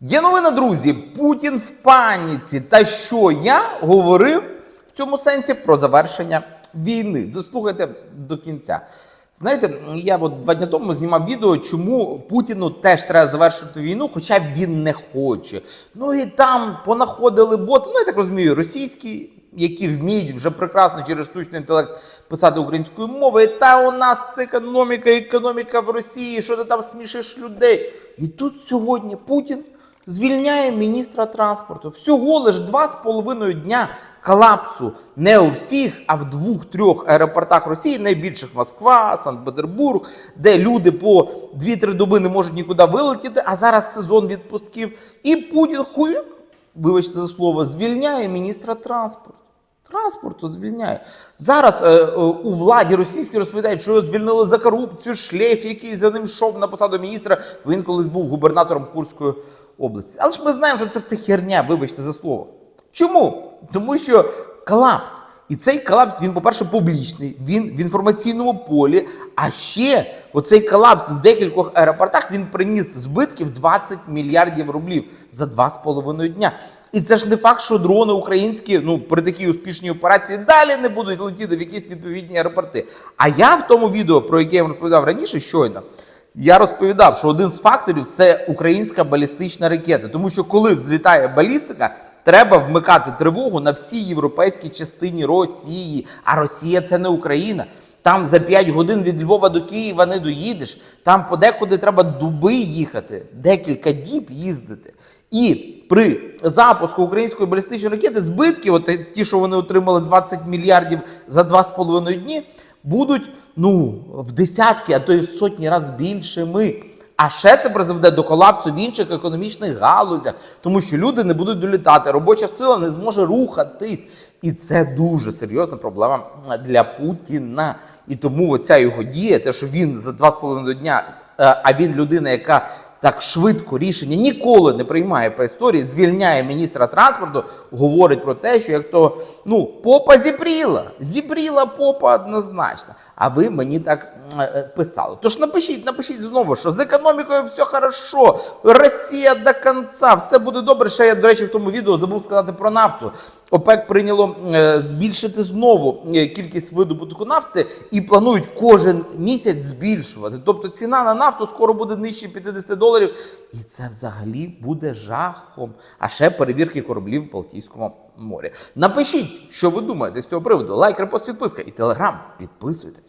Є новина, друзі. Путін в паніці. Та що я говорив в цьому сенсі про завершення війни? Дослухайте до кінця. Знаєте, я от два дні тому знімав відео, чому Путіну теж треба завершити війну, хоча він не хоче. Ну і там понаходили боти, ну я так розумію, російські, які вміють вже прекрасно через штучний інтелект писати українською мовою. Та у нас економіка, економіка в Росії, що ти там смішиш людей. І тут сьогодні Путін звільняє міністра транспорту. Всього лиш два з половиною дня колапсу не у всіх, а в двох-трьох аеропортах Росії, найбільших Москва, Санкт-Петербург, де люди по 2-3 доби не можуть нікуди вилетіти, а зараз сезон відпустків. І Путін хуяк, вибачте за слово, звільняє міністра транспорту. Транспорту звільняє. Зараз е, е, у владі російській розповідають, що його звільнили за корупцію, шлейф, який за ним йшов на посаду міністра. Він колись був губернатором Курської області. Але ж ми знаємо, що це все херня, вибачте за слово. Чому? Тому що колапс. І цей колапс, він, по-перше, публічний, він в інформаційному полі. А ще оцей колапс в декількох аеропортах він приніс збитків 20 мільярдів рублів за два з половиною дня. І це ж не факт, що дрони українські ну при такій успішній операції далі не будуть летіти в якісь відповідні аеропорти. А я в тому відео, про яке я вам розповідав раніше, щойно. Я розповідав, що один з факторів це українська балістична ракета, тому що коли взлітає балістика, треба вмикати тривогу на всій європейській частині Росії. А Росія це не Україна. Там за 5 годин від Львова до Києва не доїдеш. Там подекуди треба дуби їхати, декілька діб їздити. І при запуску української балістичної ракети збитки, от ті, що вони отримали 20 мільярдів за 2,5 дні, будуть ну в десятки, а то й в сотні разів більшими. А ще це призведе до колапсу в інших економічних галузях, тому що люди не будуть долітати, робоча сила не зможе рухатись. І це дуже серйозна проблема для Путіна. І тому оця його дія, те, що він за два з половиною дня, е, а він людина, яка так швидко рішення ніколи не приймає по історії, звільняє міністра транспорту, говорить про те, що як то ну попа зібріла, зібріла попа однозначно. А ви мені так е, е, писали. Тож напишіть, напишіть знову, що з економікою все хорошо, Росія до кінця, все буде добре. Ще я, до речі, в тому відео забув сказати про нафту. ОПЕК прийняло е, збільшити знову е, кількість видобутку нафти і планують кожен місяць збільшувати. Тобто ціна на нафту скоро буде нижче 50 доларів. І це взагалі буде жахом. А ще перевірки кораблів в Балтійському морі. Напишіть, що ви думаєте з цього приводу. Лайк, репост, підписка і телеграм. Підписуйтесь.